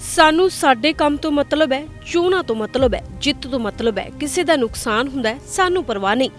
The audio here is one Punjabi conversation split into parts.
ਸਾਨੂੰ ਸਾਡੇ ਕੰਮ ਤੋਂ ਮਤਲਬ ਹੈ, ਚੋਣਾਂ ਤੋਂ ਮਤਲਬ ਹੈ, ਜਿੱਤ ਤੋਂ ਮਤਲਬ ਹੈ। ਕਿਸੇ ਦਾ ਨੁਕਸਾਨ ਹੁੰਦਾ ਹੈ, ਸਾਨੂੰ ਪਰਵਾਹ ਨਹੀਂ।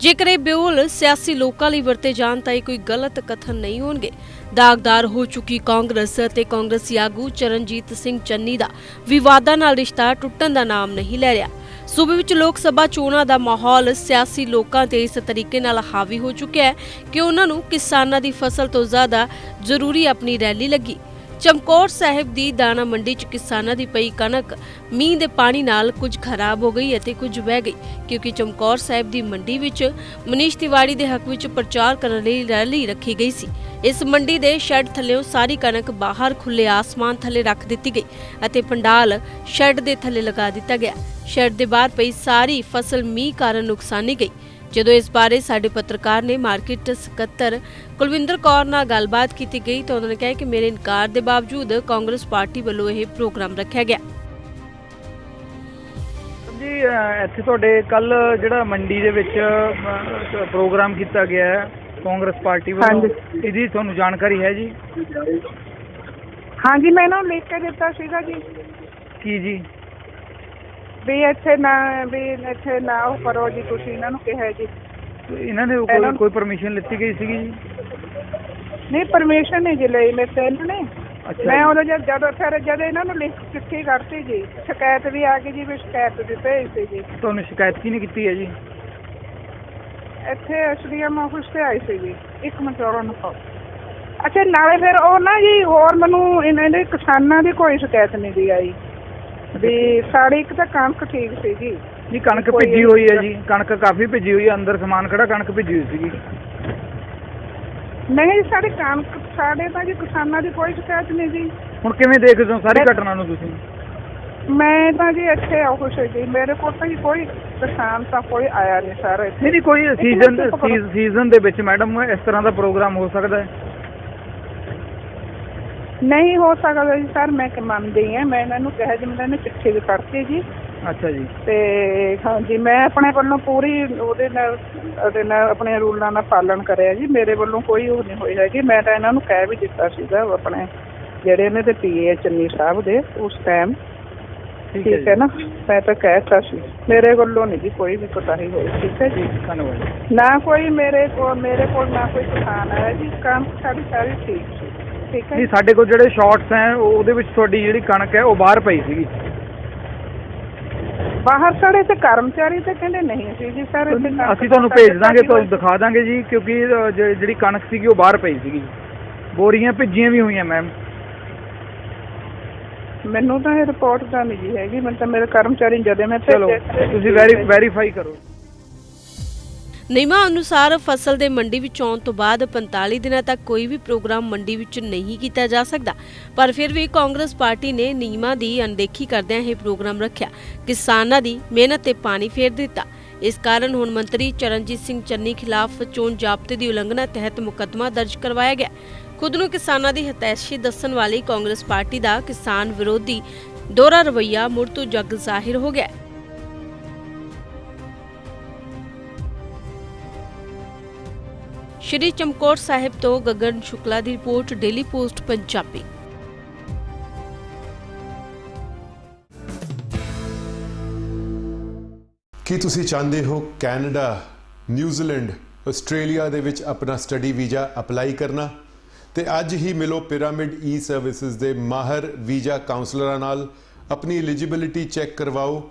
ਜੇਕਰ ਇਹ ਬਿਉਲ ਸਿਆਸੀ ਲੋਕਾਂ ਲਈ ਵਰਤੇ ਜਾਣ ਤਾਂ ਇਹ ਕੋਈ ਗਲਤ ਕਥਨ ਨਹੀਂ ਹੋਣਗੇ। ਦਾਗਦਾਰ ਹੋ ਚੁੱਕੀ ਕਾਂਗਰਸ ਅਤੇ ਕਾਂਗਰਸੀ ਆਗੂ ਚਰਨਜੀਤ ਸਿੰਘ ਚੰਨੀ ਦਾ ਵਿਵਾਦਾਂ ਨਾਲ ਰਿਸ਼ਤਾ ਟੁੱਟਣ ਦਾ ਨਾਮ ਨਹੀਂ ਲੈ ਰਿਹਾ। ਸੂਬੇ ਵਿੱਚ ਲੋਕ ਸਭਾ ਚੋਣਾਂ ਦਾ ਮਾਹੌਲ ਸਿਆਸੀ ਲੋਕਾਂ ਤੇ ਇਸ ਤਰੀਕੇ ਨਾਲ ਹਾਵੀ ਹੋ ਚੁੱਕਿਆ ਹੈ ਕਿ ਉਹਨਾਂ ਨੂੰ ਕਿਸਾਨਾਂ ਦੀ ਫਸਲ ਤੋਂ ਜ਼ਿਆਦਾ ਜ਼ਰੂਰੀ ਆਪਣੀ ਰੈਲੀ ਲੱਗੀ। ਚਮਕੌਰ ਸਾਹਿਬ ਦੀ ਦਾਣਾ ਮੰਡੀ 'ਚ ਕਿਸਾਨਾਂ ਦੀ ਪਈ ਕਣਕ, ਮੀਂਹ ਦੇ ਪਾਣੀ ਨਾਲ ਕੁਝ ਖਰਾਬ ਹੋ ਗਈ ਅਤੇ ਕੁਝ ਵਹਿ ਗਈ, ਕਿਉਂਕਿ ਚਮਕੌਰ ਸਾਹਿਬ ਦੀ ਮੰਡੀ ਵਿੱਚ ਮਨੀਸ਼ ਤਿਵਾੜੀ ਦੇ ਹੱਕ ਵਿੱਚ ਪ੍ਰਚਾਰ ਕਰਨ ਲਈ ਰੈਲੀ ਰੱਖੀ ਗਈ ਸੀ। ਇਸ ਮੰਡੀ ਦੇ ਸ਼ੈੱਡ ਥੱਲੇੋਂ ਸਾਰੀ ਕਣਕ ਬਾਹਰ ਖੁੱਲੇ ਆਸਮਾਨ ਥੱਲੇ ਰੱਖ ਦਿੱਤੀ ਗਈ ਅਤੇ ਪੰਡਾਲ ਸ਼ੈੱਡ ਦੇ ਥੱਲੇ ਲਗਾ ਦਿੱਤਾ ਗਿਆ। ਸ਼ੈੱਡ ਦੇ ਬਾਹਰ ਪਈ ਸਾਰੀ ਫਸਲ ਮੀਂਹ ਕਾਰਨ ਨੁਕਸਾਨੀ ਗਈ। ਜਦੋਂ ਇਸ ਬਾਰੇ ਸਾਡੇ ਪੱਤਰਕਾਰ ਨੇ ਮਾਰਕੀਟ ਸਕੱਤਰ ਕੁਲਵਿੰਦਰ ਕੌਰ ਨਾਲ ਗੱਲਬਾਤ ਕੀਤੀ ਗਈ ਤਾਂ ਉਹਨਾਂ ਨੇ ਕਿਹਾ ਕਿ ਮੇਰੇ ਇਨਕਾਰ ਦੇ ਬਾਵਜੂਦ ਕਾਂਗਰਸ ਪਾਰਟੀ ਵੱਲੋਂ ਇਹ ਪ੍ਰੋਗਰਾਮ ਰੱਖਿਆ ਗਿਆ। ਜੀ ਇੱਥੇ ਤੁਹਾਡੇ ਕੱਲ ਜਿਹੜਾ ਮੰਡੀ ਦੇ ਵਿੱਚ ਪ੍ਰੋਗਰਾਮ ਕੀਤਾ ਗਿਆ ਹੈ ਕਾਂਗਰਸ ਪਾਰਟੀ ਵੱਲੋਂ। ਇਹਦੀ ਤੁਹਾਨੂੰ ਜਾਣਕਾਰੀ ਹੈ ਜੀ? ਹਾਂਜੀ ਮੈਂ ਨੂੰ ਲਿਖ ਕੇ ਦਿੱਤਾ ਸੀਗਾ ਜੀ। ਕੀ ਜੀ? ਵੀ ਇੱਥੇ ਨਾ ਵੀ ਇੱਥੇ ਨਾ ਉਹ ਕਰੋ ਜੀ ਤੁਸੀਂ ਇਹਨਾਂ ਨੂੰ ਕਿਹਾ ਜੀ। ਇਹਨਾਂ ਨੇ ਕੋਈ ਇਹਨਾਂ- ਕੋਈ ਪਰਮਿਸ਼ਨ ਲਿੱਤੀ ਗਈ ਸੀਗੀ ਜੀ? ਨਹੀਂ ਪਰਮਿਸ਼ਨ ਨਹੀਂ ਜੀ ਲਈ ਮੇਰੇ ਤੇ ਇਹਨਾਂ ਨੇ। ਅੱਛਾ ਮੈਂ ਜੀ। ਉਦੋਂ ਜਦ ਜਦੋਂ ਫਿਰ ਜਦ ਇਹਨਾਂ ਨੂੰ ਲਿਖ ਚਿੱਠੀ ਕਰਤੀ ਜੀ ਸ਼ਿਕਾਇਤ ਵੀ ਆ ਗਈ ਜੀ ਵੀ ਸ਼ਿਕਾਇਤ ਵੀ ਭੇਜਤੀ ਜੀ। ਤੁਹਾਨੂੰ ਸ਼ਿਕਾਇਤ ਕਿਹਨੇ ਕੀਤੀ ਹੈ ਜੀ? ਇੱਥੇ ਐਸਡੀਐਮ ਆਫਿਸ ਤੇ ਆਈ ਸੀ ਜੀ ਇੱਕ ਮਿੰਟ ਰੁਕੋ ਨਾ ਅੱਛਾ ਨਾਲੇ ਫਿਰ ਉਹ ਨਾ ਜੀ ਹੋਰ ਮੈਨੂੰ ਇਹਨਾਂ ਦੇ ਕਿਸਾਨਾਂ ਦੀ ਕੋਈ ਸ਼ਿਕਾਇਤ ਨਹੀਂ ਦੀ ਆਈ। ਵੀ ਸਾਡੀ ਇੱਕ ਤਾਂ ਕਣਕ ਠੀਕ ਸੀ ਜੀ ਜੀ ਕਣਕ ਕੋਈ- ਭਿੱਜੀ ਹੋਈ ਹੈ ਜੀ। ਕਣਕ ਕਾਫੀ ਭਿੱਜੀ ਹੋਈ ਹੈ। ਅੰਦਰ ਸਮਾਨ ਖੜਾ ਕਣਕ ਭਿੱਜੀ ਹੋਈ ਸੀਗੀ। ਨਹੀਂ ਸਾਡੇ ਕਣਕ ਸਾਡੇ ਤਾਂ ਜੀ ਕਿਸਾਨਾਂ ਦੀ ਕੋਈ ਸ਼ਿਕਾਇਤ ਨਹੀਂ ਜੀ। ਹੁਣ ਕਿਵੇਂ ਦੇਖਦੇ ਹੋ ਸਾਰੀ ਘਟਨਾ ਨੂੰ ਤੁਸੀਂ? ਮੈਂ ਤਾਂ ਜੀ ਇੱਥੇ ਆਫਿਸ ਜੀ। ਮੇਰੇ ਕੋਲ ਤਾਂ ਜੀ ਕੋਈ ਕਿਸਾਨ ਤਾਂ ਕੋਈ ਆਇਆ ਨਹੀਂ ਸਰ। ਇੱਥੇ ਨਹੀਂ ਨਹੀਂ ਕੋਈ ਸੀਜ਼ਨ। ਸੀਜ਼ਨ ਦੇ ਵਿੱਚ ਮੈਡਮ ਇਸ ਤਰ੍ਹਾਂ ਦਾ ਪ੍ਰੋਗਰਾਮ ਹੋ ਸਕਦਾ ਹੈ? ਨਹੀਂ ਹੋ ਸਕਦਾ ਜੀ ਸਰ ਮੈਂ ਕਿ ਮੰਨਦੀ ਹਾਂ ਮੈਂ ਇਹਨਾਂ ਨੂੰ ਕਿਹਾ ਜੀ ਮੈਂ ਇਹਨੂੰ ਚਿੱਠੀ ਵੀ ਕਰਤੀ ਜੀ। ਅੱਛਾ ਜੀ। ਤੇ ਹਾਂਜੀ ਮੈਂ ਆਪਣੇ ਵੱਲੋਂ ਪੂਰੀ ਉਹਦੇ ਨਾਲ ਉਹਦੇ ਨਾਲ ਆਪਣੇ ਰੂਲਾਂ ਦਾ ਪਾਲਣ ਕਰਿਆ ਜੀ। ਮੇਰੇ ਵੱਲੋਂ ਕੋਈ ਉਹ ਨਹੀਂ ਹੋਈ ਹੈਗੀ ਮੈਂ ਤਾਂ ਇਹਨਾਂ ਨੂੰ ਕਹਿ ਵੀ ਦਿੱਤਾ ਸੀਗਾ ਆਪਣੇ ਜਿਹੜੇ ਇਹਨਾਂ ਦੇ ਪੀਏ ਚੰਨੀ ਸਾਹਿਬ ਦੇ ਉਸ ਟਾਈਮ ਠੀਕ ਹੈ ਨਾ? ਮੈਂ ਤਾਂ ਕਹਿਤਾ ਸੀ। ਮੇਰੇ ਵੱਲੋਂ ਨਹੀਂ ਜੀ ਕੋਈ ਵੀ ਕੋਤਾਹੀ ਹੋਈ ਠੀਕ ਹੈ ਜੀ? ਧੰਨਵਾਦ ਨਾ ਕੋਈ ਮੇਰੇ ਕੋਲ ਮੇਰੇ ਕੋਲ ਨਾ ਕੋਈ ਕਿਸਾਨ ਆਇਆ ਜੀ। ਕੰਮ ਸਾਡੀ ਸਾਰੀ ਠੀਕ ਸੀ। ਠੀਕ ਹੈ ਸਾਡੇ ਕੋਲ ਜਿਹੜੇ ਸ਼ਾਰਟਸ ਹੈ ਉਹ- ਉਹਦੇ ਵਿੱਚ ਤੁਹਾਡੀ ਜਿਹੜੀ ਕਣਕ ਹੈ ਉਹ ਬਾਹਰ ਪਈ ਸੀਗੀ। ਬਾਹਰ ਸਾਡੇ ਤੇ ਕਰਮਚਾਰੀ ਤੇ ਕਹਿੰਦੇ ਨਹੀਂ ਸੀ ਜੀ ਸਰ ਇੱਥੇ ਕਣਕ ਅਸੀਂ ਤੁਹਾਨੂੰ ਭੇਜ ਦਾਂਗੇ ਤੁਹਾਨੂੰ ਦਿਖਾ ਦਾਂਗੇ ਜੀ ਕਿਉਂਕਿ ਅ, ਜ- ਜਿਹੜੀ ਕਣਕ ਸੀਗੀ ਉਹ ਬਾਹਰ ਪਈ ਸੀਗੀ। ਬੋਰੀਆਂ ਭਿੱਜੀਆਂ ਵੀ ਹੋਈਆਂ ਮੈਮ ਮੈਨੂੰ ਤਾਂ ਇਹ ਰਿਪੋਰਟ ਤਾਂ ਨਹੀਂ ਜੀ ਹੈਗੀ ਮੈਨੂੰ ਤਾਂ ਮੇਰੇ ਕਰਮਚਾਰੀ ਜਦੇ ਮੈਂ ਚਲੋ ਤੁਸੀਂ ਵੈਰੀ ਵੈਰੀਫਾਈ ਕਰੋ। ਨਿਯਮਾਂ ਅਨੁਸਾਰ ਫਸਲ ਦੇ ਮੰਡੀ ਵਿੱਚ ਆਉਣ ਤੋਂ ਬਾਅਦ 45 ਦਿਨਾਂ ਤੱਕ ਕੋਈ ਵੀ ਪ੍ਰੋਗਰਾਮ ਮੰਡੀ ਵਿੱਚ ਨਹੀਂ ਕੀਤਾ ਜਾ ਸਕਦਾ। ਪਰ ਫਿਰ ਵੀ ਕਾਂਗਰਸ ਪਾਰਟੀ ਨੇ ਨਿਯਮਾਂ ਦੀ ਅਣਦੇਖੀ ਕਰਦਿਆਂ ਇਹ ਪ੍ਰੋਗਰਾਮ ਰੱਖਿਆ। ਕਿਸਾਨਾਂ ਦੀ ਮਿਹਨਤ ਤੇ ਪਾਣੀ ਫੇਰ ਦਿੱਤਾ। ਇਸ ਕਾਰਨ ਹੁਣ ਮੰਤਰੀ ਚਰਨਜੀਤ ਸਿੰਘ ਚੰਨੀ ਖਿਲਾਫ ਚੋਣ ਜ਼ਾਬਤੇ ਦੀ ਉਲੰਘਣਾ ਤਹਿਤ ਮੁਕੱਦਮਾ ਦਰਜ ਕਰਵਾਇਆ ਗਿਆ। ਖੁਦ ਨੂੰ ਕਿਸਾਨਾਂ ਦੀ ਹਤੈਸ਼ੀ ਦੱਸਣ ਵਾਲੀ ਕਾਂਗਰਸ ਪਾਰਟੀ ਦਾ ਕਿਸਾਨ ਵਿਰੋਧੀ ਦੋਰਾ ਰਵੱਈਆ ਮੁੜ ਤੋਂ ਜਗ ਜ਼ਾਹਿਰ ਹੋ ਗਿਆ। ਸ਼੍ਰੀ ਚਮਕੌਰ ਸਾਹਿਬ ਤੋਂ ਗਗਨ ਸ਼ੁਕਲਾ ਦੀ ਰਿਪੋਰਟ, ਡੇਲੀ ਪੋਸਟ, ਪੰਜਾਬੀ। ਕੀ ਤੁਸੀਂ ਚਾਹੁੰਦੇ ਹੋ ਕੈਨੇਡਾ ਨਿਊਜ਼ੀਲੈਂਡ ਆਸਟ੍ਰੇਲੀਆ ਦੇ ਵਿੱਚ ਆਪਣਾ ਸਟੱਡੀ ਵੀਜ਼ਾ ਅਪਲਾਈ ਕਰਨਾ? ਤੇ ਅੱਜ ਹੀ ਮਿਲੋ ਪਿਰਾਮਿਡ ਈ ਸਰਵਿਸਿਜ਼ ਦੇ ਮਾਹਰ ਵੀਜ਼ਾ ਕਾਉਂਸਲਰਾਂ ਨਾਲ। ਆਪਣੀ ਐਲੀਜੀਬਿਲਿਟੀ ਚੈੱਕ ਕਰਵਾਓ